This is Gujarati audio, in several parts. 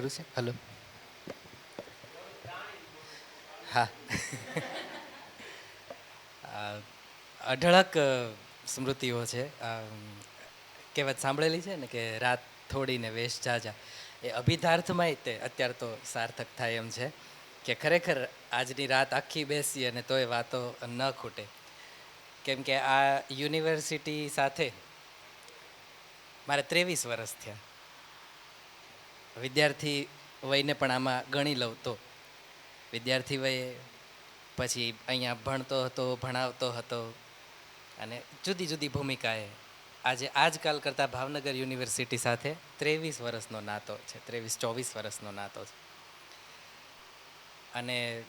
છે? હલો હા. અઢળક સ્મૃતિઓ છે. કહેવત સાંભળેલી છે ને કે રાત થોડીને વેશ જાજા. એ અભિધાર્થમાંય તે અત્યારે તો સાર્થક થાય એમ છે કે ખરેખર આજની રાત આખી બેસી અને તોય વાતો ન ખૂટે. કેમ કે આ યુનિવર્સિટી સાથે મારે ત્રેવીસ વર્ષ થયા. વિદ્યાર્થી વયને પણ આમાં ગણી લઉં તો. વિદ્યાર્થી વયે પછી અહીંયા ભણતો હતો, ભણાવતો હતો અને જુદી જુદી ભૂમિકાએ આજે આજકાલ કરતાં ભાવનગર યુનિવર્સિટી સાથે ત્રેવીસ વર્ષનો નાતો છે, ત્રેવીસ ચોવીસ વર્ષનો નાતો છે. અને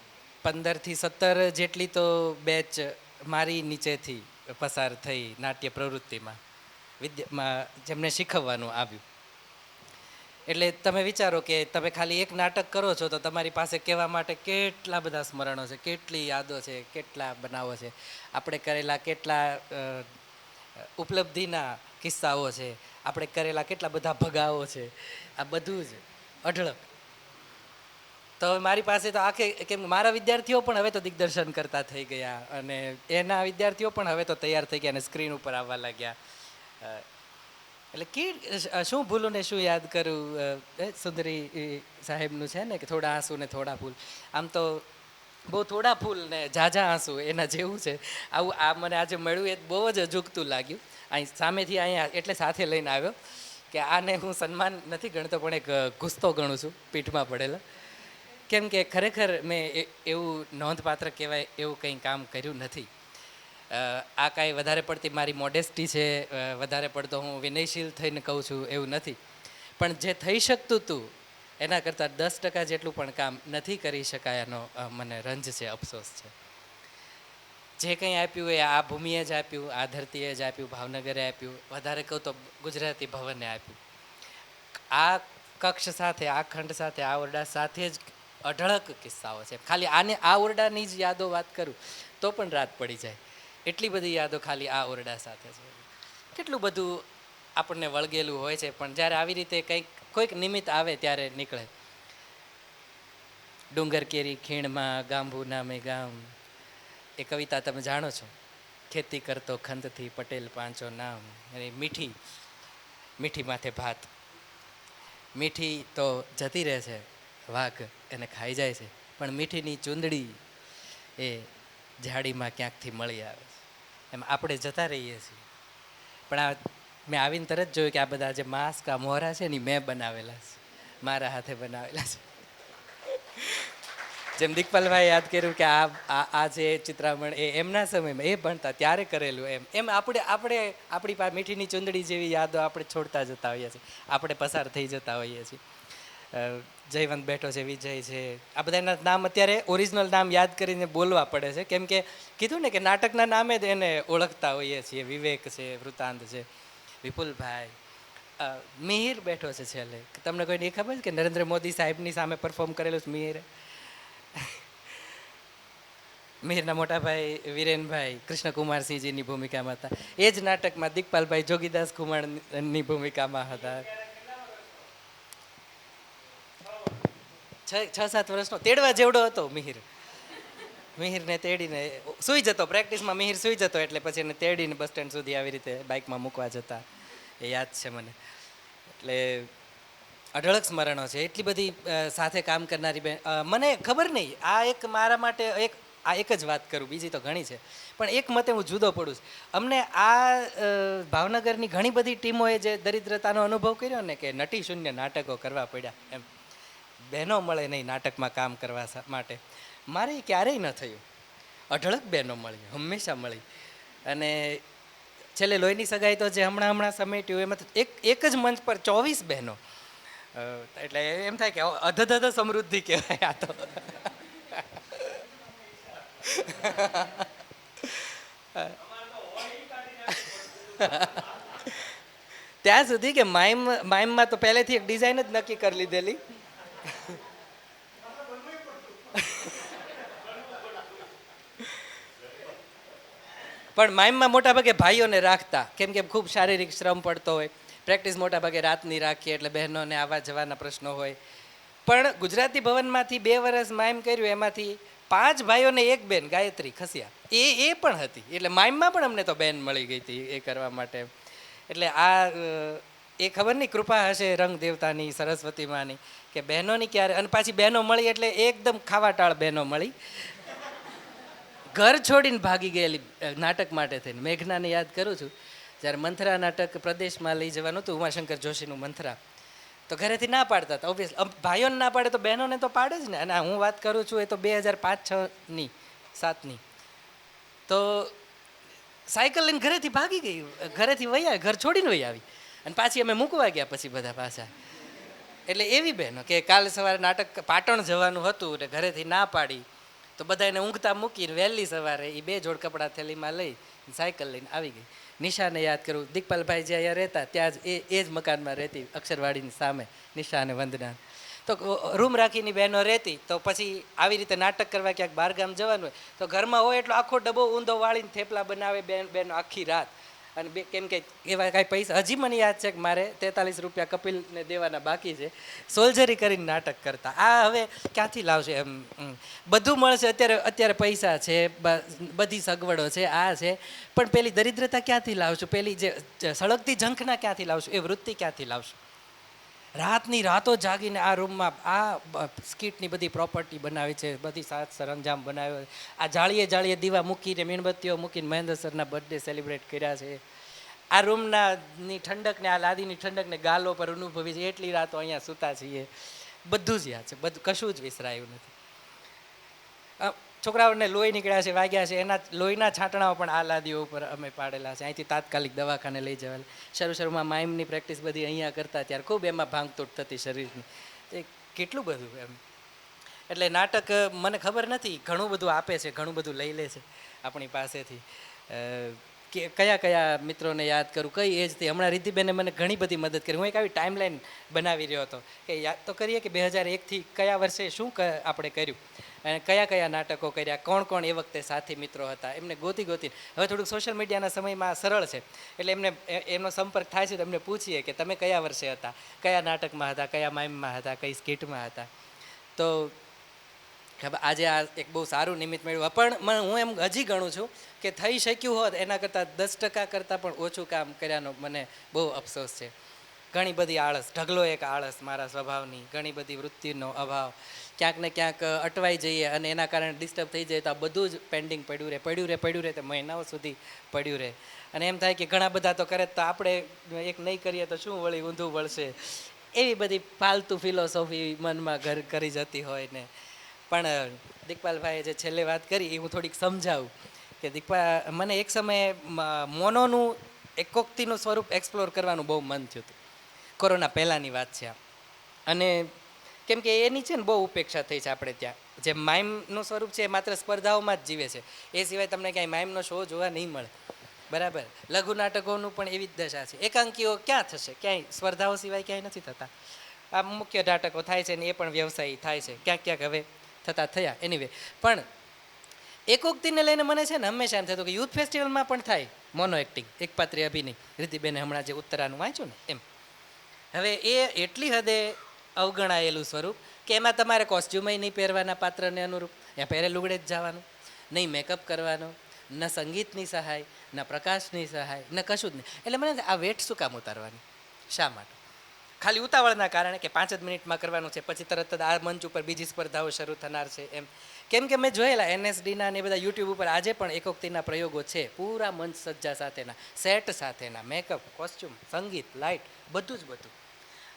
પંદરથી સત્તર જેટલી તો બેચ મારી નીચેથી પસાર થઈ નાટ્ય પ્રવૃત્તિમાં વિદ્યામાં જેમને શીખવવાનું આવ્યું. એટલે તમે વિચારો કે તમે ખાલી એક નાટક કરો છો તો તમારી પાસે કહેવા માટે કેટલા બધા સ્મરણો છે, કેટલી યાદો છે, કેટલા બનાવો છે? આપણે કરેલા કેટલા ઉપલબ્ધિના કિસ્સાઓ છે, આપણે કરેલા કેટલા બધા ભગાવો છે, આ બધું જ અઢળક. તો મારી પાસે તો આખે, કેમ મારા વિદ્યાર્થીઓ પણ હવે તો દિગ્દર્શન કરતા થઈ ગયા અને એના વિદ્યાર્થીઓ પણ હવે તો તૈયાર થઈ ગયા અને સ્ક્રીન ઉપર આવવા લાગ્યા. એટલે કે શું ભૂલું ને શું યાદ કરું? સુંદરી સાહેબનું છે ને, કે થોડા આંસુ ને થોડા ફૂલ આમ તો બહુ થોડા ફૂલ ને ઝાઝા આંસુ એના જેવું છે. આવું, આ મને આજે મળ્યું, એ બહુ જ અજુગતું લાગ્યું. અહીં સામેથી અહીંયા એટલે સાથે લઈને આવ્યો કે આને હું સન્માન નથી ગણતો, પણ એક ગુસ્તો ગણું છું પીઠમાં પડેલો. કેમ કે ખરેખર મેં એવું નોંધપાત્ર કહેવાય એવું કંઈ કામ કર્યું નથી. આ કાંઈ વધારે પડતી મારી મોડેસ્ટી છે વધારે પડતો હું વિનયશીલ થઈને કહું છું એવું નથી. પણ જે થઈ શકતું હતું એના કરતાં દસ ટકા જેટલું પણ કામ નથી કરી શકાય એનો મને રંજ છે, અફસોસ છે. જે કંઈ આપ્યું એ આ ભૂમિએ જ આપ્યું, આ ધરતીએ જ આપ્યું, ભાવનગરે આપ્યું, વધારે કહું તો ગુજરાતી ભવને આપ્યું. આ કક્ષ સાથે, આ ખંડ સાથે, આ ઓરડા સાથે જ અઢળક કિસ્સાઓ છે. ખાલી આને, આ ઓરડાની જ યાદો વાત કરું, તો પણ રાત પડી જાય. એટલી બધી યાદો ખાલી આ ઓરડા સાથે છે. કેટલું બધું આપણને વળગેલું હોય છે, પણ જ્યારે આવી રીતે કંઈક, કોઈક નિમિત્ત આવે ત્યારે નીકળે. ડુંગર કેરી ખીણમાં, ગાંભુ નામે ગામ. એ કવિતા તમે જાણો છો? ખેતી કરતો ખંતથી પટેલ પાંચો નામ. અને મીઠી મીઠી માથે ભાત. મીઠી તો જતી રહે છે, વાઘ એને ખાઈ જાય છે, પણ મીઠીની ચૂંદડી એ ઝાડીમાં ક્યાંકથી મળી આવે છે. એમ આપણે જતા રહીએ છીએ. પણ આ મેં આવીને તરત જોયું કે આ બધા જે માસ્ક, આ મોહરા છે ને મેં બનાવેલા છે. મારા હાથે બનાવેલા છે. જેમ દીકપાલભાઈ યાદ કર્યું કે આ આ જે ચિત્રામણ એ એમના સમયમાં એ ભણતા, ત્યારે કરેલું એમ. એમ આપણે આપણે આપણી પાસે મીઠીની ચુંદડી જેવી યાદો આપણે છોડતા જતા હોઈએ છીએ. આપણે પસાર થઈ જતા હોઈએ છીએ. જયવંત બેઠો છે, વિજય છે. આ બધાના નામ અત્યારે ઓરિજિનલ નામ યાદ કરીને બોલવા પડે છે. કેમ કે કીધું ને કે નાટકના નામે જ એને ઓળખતા હોઈએ છીએ. વિવેક છે, વૃતાંત છે, વિપુલભાઈ. મિહિર બેઠો છે છેલ્લે. તમને કોઈને નહીં ખબર છે કે નરેન્દ્ર મોદી સાહેબની સામે પરફોર્મ કરેલું છે મિહિરે? મિહિરના મોટાભાઈ વિરેનભાઈ, કૃષ્ણકુમારસિંહજીની ભૂમિકામાં હતા. એ જ નાટકમાં દિગપાલભાઈ જોગીદાસ કુમારની ભૂમિકામાં હતા. છ છ, સાત વર્ષનો તેડવા જેવડો હતો મિહિર. મિહિરને તેડીને સૂઈ જતો, પ્રેક્ટિસમાં મિહિર સૂઈ જતો એટલે પછી એને તેડીને બસ સ્ટેન્ડ સુધી આવી રીતે બાઇકમાં મૂકવા જતા. એ યાદ છે મને. એટલે અઢળક સ્મરણો છે. એટલી બધી સાથે કામ કરનારી બેન મને ખબર નહીં. આ એક મારા માટે એક, આ એક જ વાત કરું, બીજી તો ઘણી છે. પણ એક મતે હું જુદો પડું છું. અમને આ ભાવનગરની ઘણી બધી ટીમોએ જે દરિદ્રતાનો અનુભવ કર્યો ને કે નટી શૂન્ય નાટકો કરવા પડ્યા એમ. બહેનો મળે નહીં નાટકમાં કામ કરવા માટે. મારે ક્યારેય ન થયું. અઢળક બહેનો મળી, હંમેશા મળી. અને છેલ્લે લોહીની સગાઈ તો જે હમણાં હમણાં સમેટ્યું, એમાં એક એક જ મંચ પર ચોવીસ બહેનો. એટલે એમ થાય કે અધધ સમૃદ્ધિ કહેવાય આ તો. ત્યાં સુધી કે માઇમ, માઇમમાં તો પહેલેથી એક ડિઝાઇન જ નક્કી કરી લીધેલી. પણ માઇમમાં મોટાભાગે ભાઈઓને રાખતા, કેમ કે ખૂબ શારીરિક શ્રમ પડતો હોય. પ્રેક્ટિસ મોટાભાગે રાતની રાખીએ એટલે બહેનોને આવવા જવાના પ્રશ્નો હોય. પણ ગુજરાતી ભવનમાંથી બે વર્ષ માઇમ કર્યું, એમાંથી પાંચ ભાઈઓને એક બેન, ગાયત્રી, ખસ્યા. એ એ પણ હતી. એટલે માઇમમાં પણ અમને તો બેન મળી ગઈ હતી એ કરવા માટે. એટલે આ એ ખબર નહીં, કૃપા હશે રંગ દેવતાની સરસ્વતી માની કે બહેનોની ક્યારે, અને પાછી બહેનો મળી એટલે એકદમ ખાવાટાળ બહેનો મળી. ઘર છોડીને ભાગી ગયેલી નાટક માટે થઈને. મેઘનાને યાદ કરું છું, જ્યારે મંથરા નાટક પ્રદેશમાં લઈ જવાનું હતું, ઉમાશંકર જોશીનું મંથરા. તો ઘરેથી ના પાડતા હતા. ઓબ્વિયસ ભાઈઓને ના પાડે તો બહેનોને તો પાડે જ ને. અને હું વાત કરું છું એ તો બે હજાર પાંચ છની સાતની. તો સાયકલ લઈને ઘરેથી ભાગી ગઈ. ઘરેથી આવી, ઘર છોડીને વહી આવી. અને પાછી અમે મૂકવા ગયા પછી બધા પાછા. એટલે એવી બહેનો કે કાલે સવારે નાટક પાટણ જવાનું હતું એટલે ઘરેથી ના પાડી. તો બધા એને ઊંઘતા મૂકીને વહેલી સવારે એ બે જોડ કપડાં થેલીમાં લઈ સાયકલ લઈને આવી ગઈ. નિશાને યાદ કરું દીકપાલભાઈ જે અહીંયા રહેતા, ત્યાં જ એ એ જ મકાનમાં રહેતી અક્ષરવાડીની સામે નિશા અને વંદના તો રૂમ રાખીની બહેનો રહેતી, તો પછી આવી રીતે નાટક કરવા ક્યાંક બહારગામ જવાનું હોય, તો ઘરમાં હોય એટલો આખો ડબ્બો ઊંધો વાળીને થેપલા બનાવે બેન બહેનો આખી રાત. અને બે કેમ કે એવા કાંઈ પૈસા હજી મને યાદ છે કે મારે તેતાલીસ રૂપિયા કપિલને દેવાના બાકી છે. સોલ્જરી કરીને નાટક કરતા. આ હવે ક્યાંથી લાવશે એમ? બધું મળશે. અત્યારે અત્યારે પૈસા છે બધી સગવડો છે, આ છે. પણ પેલી દરિદ્રતા ક્યાંથી લાવશું? પેલી જે સળગતી ઝંખના ક્યાંથી લાવશું? એ વૃત્તિ ક્યાંથી લાવશું? રાતની રાતો જાગીને આ રૂમમાં આ સ્કીટની બધી પ્રોપર્ટી બનાવી છે, બધી સાત સરંજામ બનાવ્યો. આ જાળીએ જાળીએ દીવા મૂકીને, મીણબત્તીઓ મૂકીને મહેન્દ્ર સરના બર્થડે સેલિબ્રેટ કર્યા છે. આ રૂમના ની ઠંડકને, આ લાદીની ઠંડકને ગાલો પર અનુભવી છે. એટલી રાતો અહીંયા સૂતા છીએ. બધું જ યાદ છે. બધું, કશું જ વિસરાયું નથી. છોકરાઓને લોહી નીકળ્યા છે, વાગ્યા છે, એના લોહીના છાંટણાઓ પણ આ લાદીઓ ઉપર અમે પાડેલા છે. અહીંથી તાત્કાલિક દવાખાને લઈ જવાના. શરૂ શરૂમાં માઇમની પ્રેક્ટિસ બધી અહીંયા કરતા ત્યારે ખૂબ એમાં ભાંગતૂટ થતી શરીરની. એ કેટલું બધું એમ. એટલે નાટક મને ખબર નથી, ઘણું બધું આપે છે, ઘણું બધું લઈ લે છે આપણી પાસેથી. કે કયા કયા મિત્રોને યાદ કરું, કઈ એજથી હમણાં રિદ્ધિબેને મને ઘણી બધી મદદ કરી. હું એક આવી ટાઈમલાઈન બનાવી રહ્યો હતો કે યાદ તો કરીએ કે બે હજાર એકથી કયા વર્ષે શું આપણે કર્યું? અને કયા કયા નાટકો કર્યા, કોણ કોણ એ વખતે સાથી મિત્રો હતા, એમને ગોતી ગોતી. હવે થોડુંક સોશિયલ મીડિયાના સમયમાં સરળ છે. એટલે એમને એમનો સંપર્ક થાય છે તો એમને પૂછીએ કે તમે કયા વર્ષે હતા? કયા નાટકમાં હતા? કયા માઇમમાં હતા? કઈ સ્કીટમાં હતા? તો આજે આ એક બહુ સારું નિમિત્ત મેળવ્યું પણ હું એમ હજી ગણું છું કે થઈ શક્યું હોત, એના કરતાં દસ ટકા કરતાં પણ ઓછું કામ કર્યાનો મને બહુ અફસોસ છે. ઘણી બધી આળસ, ઢગલો એક આળસ મારા સ્વભાવની, ઘણી બધી વૃત્તિનો અભાવ. ક્યાંક ને ક્યાંક અટવાઈ જઈએ અને એના કારણે ડિસ્ટર્બ થઈ જાય તો આ બધું જ પેન્ડિંગ પડ્યું રહે પડ્યું રહે પડ્યું રહે, તો મહિનાઓ સુધી પડ્યું રહે. અને એમ થાય કે ઘણા બધા તો કરે તો આપણે એક નહીં કરીએ તો શું વળી ઊંધું વળશે? એવી બધી ફાલતુ ફિલોસોફી મનમાં ઘર કરી જતી હોય ને. પણ દીકપાલભાઈએ જે છેલ્લે વાત કરી એ હું થોડીક સમજાવું કે દીકપા, મને એક સમયે મોનોનું એકોક્તિનું સ્વરૂપ એક્સપ્લોર કરવાનું બહુ મન થયું હતું. કોરોના પહેલાંની વાત છે આ. અને કેમ કે એની છે ને બહુ ઉપેક્ષા થઈ છે આપણે ત્યાં. જે માઇમનું સ્વરૂપ છે એ માત્ર સ્પર્ધાઓમાં જ જીવે છે. એ સિવાય તમને ક્યાંય માઇમનો શો જોવા નહીં મળે. બરાબર? લઘુ નાટકોનું પણ એવી જ દશા છે. એકાંકીઓ ક્યાં થશે? ક્યાંય સ્પર્ધાઓ સિવાય ક્યાંય નથી થતા. આ મુખ્ય નાટકો થાય છે ને એ પણ વ્યવસાય થાય છે. ક્યાંક ક્યાંક હવે થતા થયા. એનીવે પણ એકોક્તિને લઈને મને છે ને હંમેશા એમ થતું કે યુથ ફેસ્ટિવલમાં પણ થાય મોનો એક્ટિંગ એક પાત્રી અભિનય. રીતિબેને હમણાં જે ઉત્તરાનું વાંચ્યું ને એમ. હવે એ એટલી હદે અવગણાયેલું સ્વરૂપ, કે એમાં તમારે કોસ્ચ્યુમય નહીં પહેરવાના પાત્રને અનુરૂપ. ત્યાં પહેરે લુગડે જ જવાનું. નહીં મેકઅપ કરવાનો, ન સંગીતની સહાય, ન પ્રકાશની સહાય, ન કશું જ નહીં. એટલે મને આ વેટ શું કામ ઉતારવાની? શા માટે? ખાલી ઉતાવળના કારણે કે પાંચ જ મિનિટમાં કરવાનું છે, પછી તરત જ આ મંચ ઉપર બીજી સ્પર્ધાઓ શરૂ થનાર છે એમ. કેમ કે મેં જોયેલા એનએસડીના ને બધા યુટ્યુબ ઉપર આજે પણ એકોક્તિના પ્રયોગો છે, પૂરા મંચ સજ્જા સાથેના, સેટ સાથેના મેકઅપ કોસ્ચ્યુમ સંગીત લાઇટ બધું જ બધું.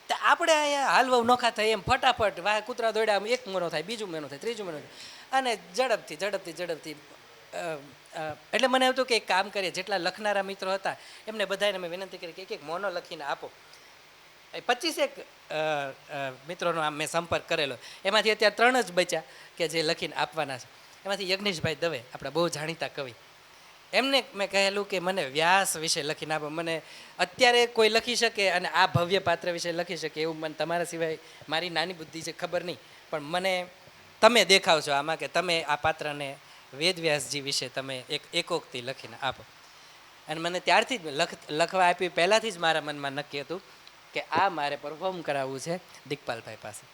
તો આપણે અહીંયા હાલવા નોખા થાય એમ ફટાફટ વાહ કૂતરા દોડ્યા એક મહિનો થાય, બીજું મહિનો થાય, ત્રીજું મહિનો થાય. અને ઝડપથી ઝડપથી ઝડપથી એટલે મને એવું હતું કે એક કામ કરીએ, જેટલા લખનારા મિત્રો હતા, એમને બધાને મેં વિનંતી કરી કે એક એક મોનો લખીને આપો. એ પચીસેક મિત્રોનો આમ મેં સંપર્ક કરેલો. એમાંથી અત્યારે ત્રણ જ બચ્યા કે જે લખીને આપવાના છે. એમાંથી યજ્ઞેશભાઈ દવે, આપણા બહુ જાણીતા કવિ. એમને મેં કહેલું કે મને વ્યાસ વિશે લખીને આપો મને અત્યારે કોઈ લખી શકે અને આ ભવ્ય પાત્ર વિશે લખી શકે એવું મને તમારા સિવાય મારી નાની બુદ્ધિ છે ખબર નહીં. પણ મને તમે દેખાવ છો આમાં કે તમે આ પાત્રને વેદવ્યાસજી વિશે તમે એક એકોક્તિ લખીને આપો. અને મને ત્યારથી જ લખ, લખવા આપી પહેલાંથી જ મારા મનમાં નક્કી હતું કે આ મારે પરફોર્મ કરાવવું છે દિગપાલભાઈ પાસે.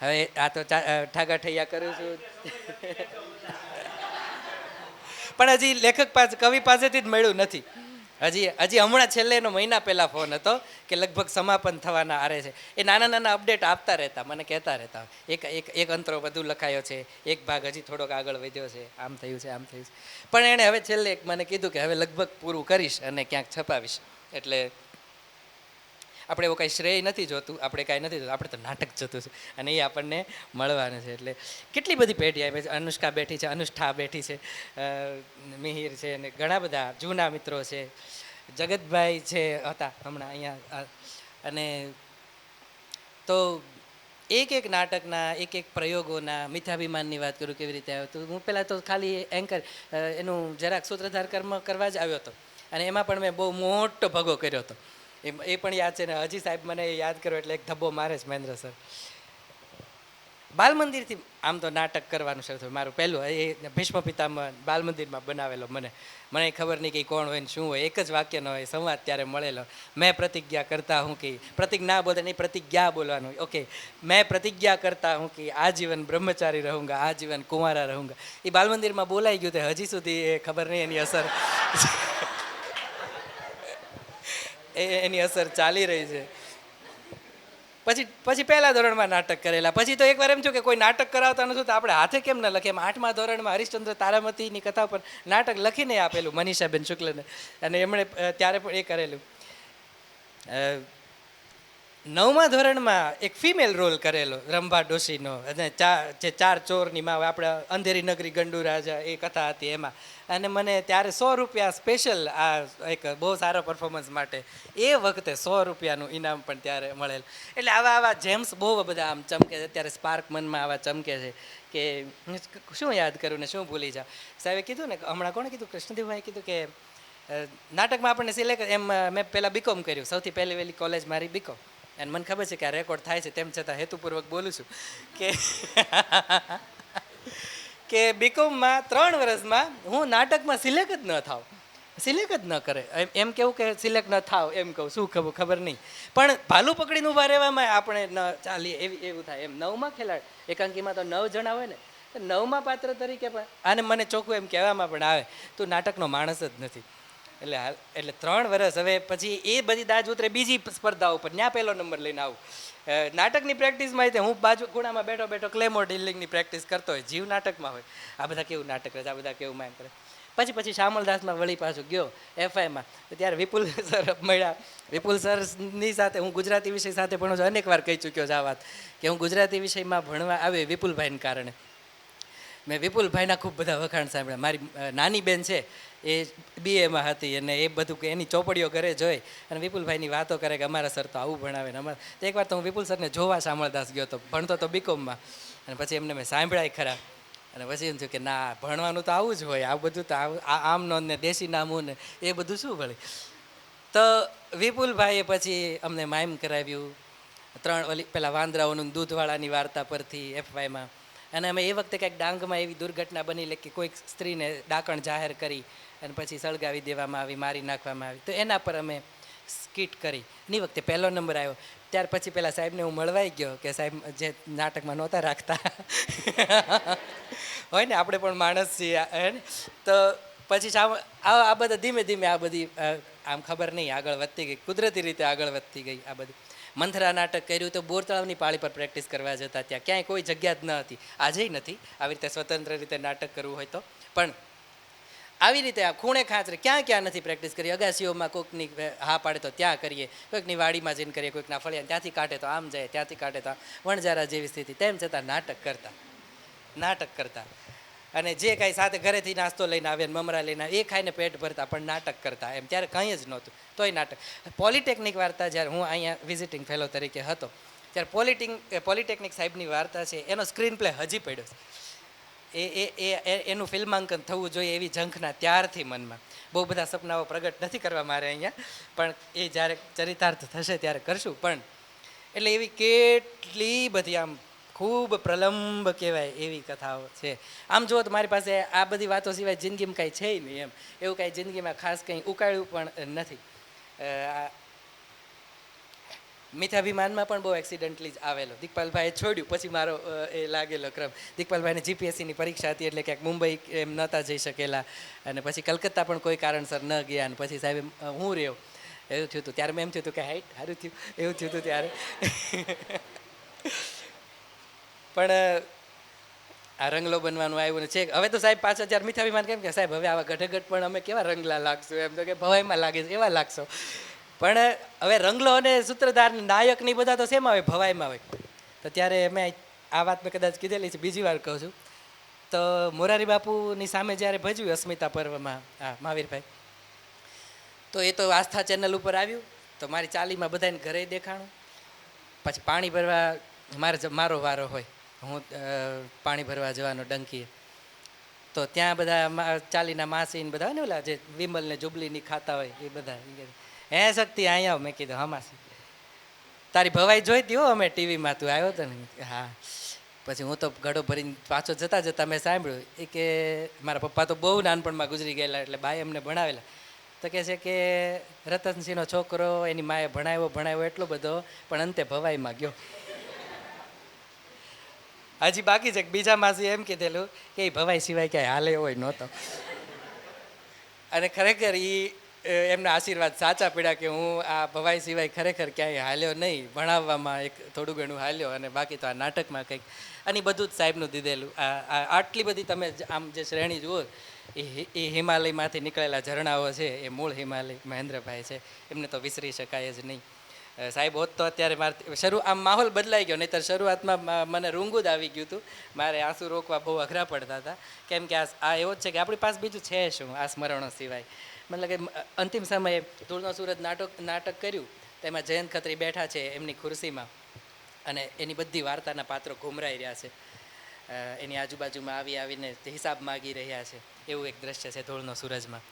હવે આ તો ઠાગા ઠૈયા કરું છું. પણ હજી લેખક પાસે, કવિ પાસેથી જ મળ્યું નથી. હજી હજી હમણાં છેલ્લે એનો મહિના પહેલાં ફોન હતો કે લગભગ સમાપન થવાના આરે છે. એ નાના નાના અપડેટ આપતા રહેતા, મને કહેતા રહેતા. એક એક એક અંતરો વધુ લખાયો છે, એક ભાગ હજી થોડોક આગળ વધ્યો છે. આમ થયું છે, આમ થયું છે. પણ એણે હવે છેલ્લે મને કીધું કે હવે લગભગ પૂરું કરીશ અને ક્યાંક છપાવીશ. એટલે આપણે એવું કાંઈ શ્રેય નથી જોતું, આપણે કાંઈ નથી જોતું, આપણે તો નાટક જોતું છે. અને એ આપણને મળવાનું છે. એટલે કેટલી બધી પેઢી આવી છે. અનુષ્કા બેઠી છે, અનુષ્ઠા બેઠી છે મિહિર છે અને ઘણા બધા જૂના મિત્રો છે. જગતભાઈ છે, હતા હમણાં અહીંયા અને તો એક એક નાટકના, એક એક પ્રયોગોના મિથાભિમાનની વાત કરું કેવી રીતે આવ્યો? તો હું પહેલાં તો ખાલી એન્કર એનું જરાક સૂત્રધાર કર્મ કરવા જ આવ્યો હતો. અને એમાં પણ મેં બહુ મોટો ભગો કર્યો હતો. એ એ પણ યાદ છે ને હજી સાહેબ મને યાદ કરો એટલે એક ધબ્બો મારે છે મહેન્દ્ર સર. બાલ મંદિરથી આમ તો નાટક કરવાનું શરૂ થયું. મારું પહેલું, એ ભીષ્મ પિતામાં બાલ મંદિરમાં બનાવેલો મને. મને ખબર નહીં કે કોણ હોય ને શું હોય. એક જ વાક્યનો હોય, સંવાદ ત્યારે મળેલો. મેં પ્રતિજ્ઞા કરતા હું કે પ્રતિજ્ઞા બોલે નહીં, પ્રતિજ્ઞા બોલવાનું. ઓકે, મેં પ્રતિજ્ઞા કરતા હું કે આજીવન બ્રહ્મચારી રહુંગા, આજીવન કુંવારા રહુંગા. એ બાલ મંદિરમાં બોલાઈ ગયું તે હજી સુધી એ ખબર નહીં એની અસર. એની અસર ચાલી રહી છે. પછી પછી પહેલા ધોરણમાં નાટક કરેલા. પછી તો એકવાર એમ થયું કે કોઈ નાટક કરાવતા નથી, તો આપણે હાથે કેમ ન લખે? એમ આઠમા ધોરણમાં હરિશ્ચંદ્ર તારામતીની કથા પર નાટક લખીને આપેલું મનીષાબેન શુક્લને. અને એમણે ત્યારે પણ એ કરેલું. નવમા ધોરણમાં એક ફિમેલ રોલ કરેલો, રંભા ડોશીનો. અને ચાર જે ચાર ચોરની માં આપણે અંધેરી નગરી ગંડુ રાજા એ કથા હતી એમાં. અને મને ત્યારે સો રૂપિયા સ્પેશિયલ આ એક બહુ સારો પરફોર્મન્સ માટે એ વખતે સો રૂપિયાનું ઇનામ પણ ત્યારે મળેલ. એટલે આવા આવા જેમ્સ બહુ બધા આમ ચમકે છે. અત્યારે સ્પાર્ક મનમાં આવા ચમકે છે કે શું યાદ કરું ને શું ભૂલી જાઉં. સાહેબે કીધું ને, હમણાં કોણે કીધું? કૃષ્ણદેવભાઈ કીધું કે નાટકમાં આપણને સિલેક્ટ એમ, મેં પહેલાં બીકોમ કર્યું. સૌથી પહેલી વહેલી કોલેજ મારી બીકોમ અને મને ખબર છે કે આ રેકોર્ડ થાય છે, તેમ છતાં હેતુપૂર્વક બોલું છું કે કે બીકોમમાં ત્રણ વર્ષમાં હું નાટકમાં સિલેક્ટ જ ન થાવ સિલેક્ટ જ ન કરે. એમ કેવું કે સિલેક્ટ ન થાવ એમ કહું શું ખબર ખબર નહીં. પણ ભાલું પકડીને ઊભા રહેવામાં આપણે ન ચાલીએ, એવી, એવું થાય. એમ, નવમાં ખેલાડ, એકાંકીમાં તો નવ જણા હોય ને નવમાં પાત્ર તરીકે પણ, આને મને ચોખ્ખું એમ કહેવામાં પણ આવે, તું નાટકનો માણસ જ નથી. એટલે હાલ એટલે ત્રણ વર્ષ હવે પછી એ બધી દાજ ઉતરે બીજી સ્પર્ધાઓ ઉપર. ત્યાં પહેલો નંબર લઈને આવું. નાટકની પ્રેક્ટિસમાં તે હું બાજુ ખૂણામાં બેઠો બેઠો ક્લેમોર ડીલિંગની પ્રેક્ટિસ કરતો હોય. જીવ નાટકમાં હોય. આ બધા કેવું નાટક રહે છે આ બધા કેવું માન કરે. પછી પછી શામલદાસમાં વળી પાછું ગયો એફઆઈમાં. ત્યારે વિપુલ સર મળ્યા. વિપુલ સરની સાથે હું ગુજરાતી વિષય સાથે ભણું છું અનેક વાર કહી ચૂક્યો છે આ વાત. કે હું ગુજરાતી વિષયમાં ભણવા આવ્યો વિપુલભાઈને કારણે. મેં વિપુલભાઈના ખૂબ બધા વખાણ સાંભળ્યા. મારી નાની બેન છે, એ બીએમાં હતી અને એ બધું કે એની ચોપડીઓ ઘરે જોઈ અને વિપુલભાઈની વાતો કરે કે અમારા સર તો આવું ભણાવે ને અમારા. તો એકવાર તો હું વિપુલ સરને જોવા શામળદાસ ગયો હતો ભણતો તો બીકોમમાં અને પછી એમને મેં સાંભળાય ખરા. અને પછી એમ થયું કે ના, ભણવાનું તો આવું જ હોય. આ બધું તો આમ આમનો ને દેશી નામું ને એ બધું શું ભણે તો વિપુલભાઈએ પછી અમને માઇમ કરાવ્યું. ત્રણ ઓલી, પેલા વાંદરાઓનું દૂધવાળાની વાર્તા પરથી એફવાયમાં અને અમે એ વખતે કંઈક ડાંગમાં એવી દુર્ઘટના બની કે કોઈક સ્ત્રીને ડાકણ જાહેર કરી અને પછી સળગાવી દેવામાં આવી, મારી નાખવામાં આવી. તો એના પર અમે સ્કીટ કરી. ની વખતે પહેલો નંબર આવ્યો. ત્યાર પછી પેલા સાહેબને હું મળવાઈ ગયો કે સાહેબ, જે નાટકમાં નહોતા રાખતા. હોય ને, આપણે પણ માણસ છીએ તો પછી આ બધા ધીમે ધીમે આ બધી આમ ખબર નહીં, આગળ વધતી ગઈ. કુદરતી રીતે આગળ વધતી ગઈ આ બધી. મંથરા નાટક કર્યું તો બોર તળાવની પાળી પર પ્રેક્ટિસ કરવા જતા ત્યાં ક્યાંય કોઈ જગ્યા જ ન હતી. આજેય નથી. આવી રીતે સ્વતંત્ર રીતે નાટક કરવું હોય તો. પણ આવી રીતે આ ખૂણે ખાંચરે ક્યાં ક્યાં નથી પ્રેક્ટિસ કરી? અગાસીઓમાં કોઈકની હા પાડે તો ત્યાં કરીએ. કોઈકની વાડીમાં જઈને કરીએ, કોઈકના ફળિયા ત્યાંથી કાઢે તો આમ જાય, ત્યાંથી કાઢે તો. વણજારા જેવી સ્થિતિ. તેમ છતાં નાટક કરતા. નાટક કરતા. અને જે કાંઈ સાથે ઘરેથી નાસ્તો લઈને આવે ને મમરા લઈને આવે, એ ખાઈને પેટ ભરતા પણ નાટક કરતા. એમ ત્યારે કંઈ જ નહોતું. તોય નાટક. પોલિટેકનિક વાર્તા જ્યારે હું અહીંયા વિઝિટિંગ ફેલો તરીકે હતો ત્યારે પોલિટિંગ પોલિટેકનિક સાહેબની વાર્તા છે એનો સ્ક્રીન પ્લે હજી પડ્યો છે. એ એ એ એનું ફિલ્માંકન થવું જોઈએ એવી ઝંખના ત્યારથી મનમાં. બહુ બધા સપનાઓ પ્રગટ નથી કરવા મારે અહીંયા પણ એ જ્યારે ચરિતાર્થ થશે ત્યારે કરશું. પણ એટલે એવી કેટલી બધી આમ ખૂબ પ્રલંબ કહેવાય એવી કથાઓ છે. આમ જુઓ તો મારી પાસે આ બધી વાતો સિવાય જિંદગીમાં કાંઈ છે નહીં એમ. એવું કાંઈ જિંદગીમાં ખાસ કંઈ ઉકાળ્યું પણ નથી. મિથાભિમાનમાં પણ બહુ એક્સિડન્ટલી જ આવેલો. દીકપાલભાઈએ છોડ્યું, પછી મારો એ લાગેલો ક્રમ. દીકપાલભાઈને જીપીએસસીની પરીક્ષા હતી એટલે ક્યાંક મુંબઈ એમ નહોતા જઈ શકેલા. અને પછી કલકત્તા પણ કોઈ કારણસર ન ગયા અને પછી સાહેબ હું રહ્યો? એવું થયું હતું ત્યારે મેં એમ થયું હતું કે હાઈટ સારું થયું. એવું થયું હતું ત્યારે. પણ, આ રંગલો બનવાનું આવ્યું છે. હવે તો સાહેબ પાંચ હજાર મીઠાભીમાન કેમ કે? સાહેબ, હવે આવા ગઢગઢ પણ અમે કેવા રંગલા લાગશું? એમ તો કે ભવાઈમાં લાગે છે, એવા લાગશો. પણ, હવે રંગલો અને સૂત્રધાર નાયકની બધા તો શેમાં હોય ભવાઈમાં હોય તો ત્યારે મેં આ વાત મેં કદાચ કીધેલી છે, બીજી વાર કહું છું. તો મોરારી બાપુની સામે જ્યારે ભજ્યું અસ્મિતા પર્વમાં હા મહાવીરભાઈ, તો એ તો આસ્થા ચેનલ ઉપર આવ્યું. તો મારી ચાલીમાં બધાને ઘરે દેખાણું. પછી પાણી ભરવા, મારે મારો વારો હોય. હું પાણી ભરવા જવાનો ડંકીએ. તો ત્યાં બધા ચાલીના માસી ને બધા હોય ને ઓલા જે વિમલ ને જુબલીની ખાતા હોય, એ બધા હે શક્તિ, અહીંયા મેં કીધું, હા, માસી. તારી ભવાઈ જોઈતી હો, અમે ટીવીમાં તું આવ્યો હતો ને. હા. પછી હું તો ઘડો ભરીને પાછો જતા જતા મેં સાંભળ્યું, એ કે મારા પપ્પા તો બહુ નાનપણમાં ગુજરી ગયેલા એટલે બાએ અમને ભણાવેલા. તો કહે છે કે, રતનસિંહનો છોકરો, એની માએ ભણાવ્યો ભણાવ્યો એટલો બધો, પણ અંતે ભવાઈમાં ગયો. હજી બાકી છે બીજા માસી એમ કીધેલું કે એ ભવાઈ સિવાય ક્યાંય હાલે હોય નહોતો. અને ખરેખર એ એમના આશીર્વાદ સાચા પડ્યા કે હું આ ભવાઈ સિવાય ખરેખર ક્યાંય હાલ્યો નહીં, ભણાવવામાં એક થોડું ઘણું હાલ્યો અને બાકી તો આ નાટકમાં કંઈક. અને બધું જ સાહેબનું દીધેલું. આ આટલી બધી તમે આમ જે શ્રેણી જુઓ, એ એ હિમાલયમાંથી નીકળેલા ઝરણાઓ છે, એ મૂળ હિમાલય મહેન્દ્રભાઈ છે. એમને તો વિસરી શકાય જ નહીં. સાહેબ, હોત તો અત્યારે મારે શરૂ આમ માહોલ બદલાઈ ગયો, નહીંતર શરૂઆતમાં મને રૂંગું જ આવી ગયું હતું. મારે આંસુ રોકવા બહુ અઘરા પડતા હતા. કેમ કે આ એવો જ છે કે આપણી પાસે બીજું છે શું, આ સ્મરણો સિવાય. મતલબ કે અંતિમ સમયે ધૂળનો સૂરજ નાટક નાટક કર્યું, તેમાં જયંત ખત્રી બેઠા છે એમની ખુરશીમાં અને એની બધી વાર્તાના પાત્રો ઘુમરાઈ રહ્યા છે. એની આજુબાજુમાં આવી આવીને હિસાબ માગી રહ્યા છે. એવું એક દ્રશ્ય છે ધૂળનો સૂરજમાં.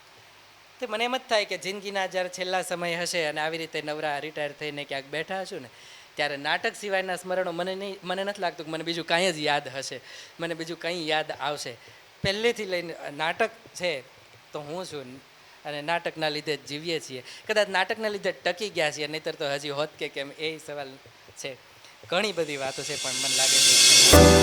તે મને એમ જ થાય કે જિંદગીના જ્યારે છેલ્લા સમય હશે અને આવી રીતે નવરા રિટાયર થઈને ક્યાંક બેઠા હશું ને, ત્યારે નાટક સિવાયના સ્મરણો મને નહીં, મને નથી લાગતું કે મને બીજું કાંઈ જ યાદ હશે. મને બીજું કંઈ યાદ આવશે. પહેલેથી લઈને નાટક છે તો હું છું અને નાટકના લીધે જ જીવીએ છીએ. કદાચ નાટકના લીધે ટકી ગયા છીએ, નહીતર તો હજી હોત કે કેમ એ સવાલ છે. ઘણી બધી વાતો છે પણ મને લાગે છે.